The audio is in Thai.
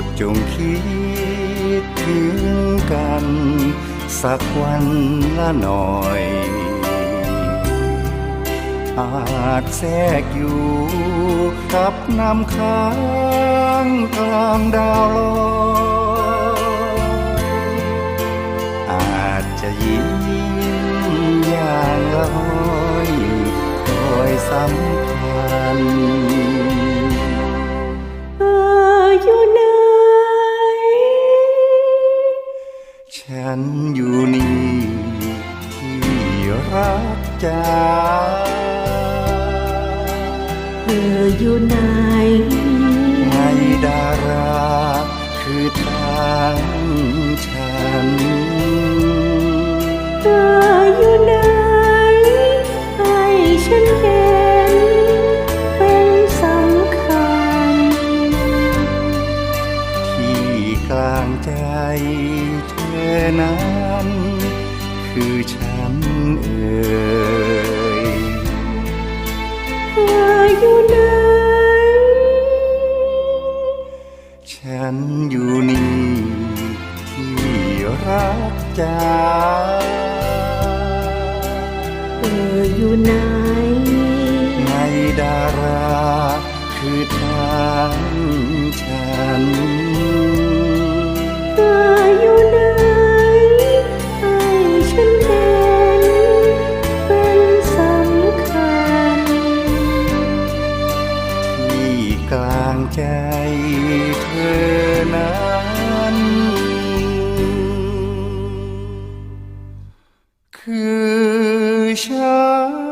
ดจงคิดถึงกัน สักวันละหน่อย อาจแทรกอยู่กับน้ำค้างกลางดาวลอยอาจจะยิ้มอย่างลอยคอยสัมพัน ฉันอยู่นี่ที่รักจ้าเธออยู่ไหน เธอนั้น คือฉันเอ่ยเธออยู่ไหนฉันอยู่นี่ที่รักจ้าเธออยู่ไหนไงดาราคือทางฉัน ใจเธอนั้นคือฉัน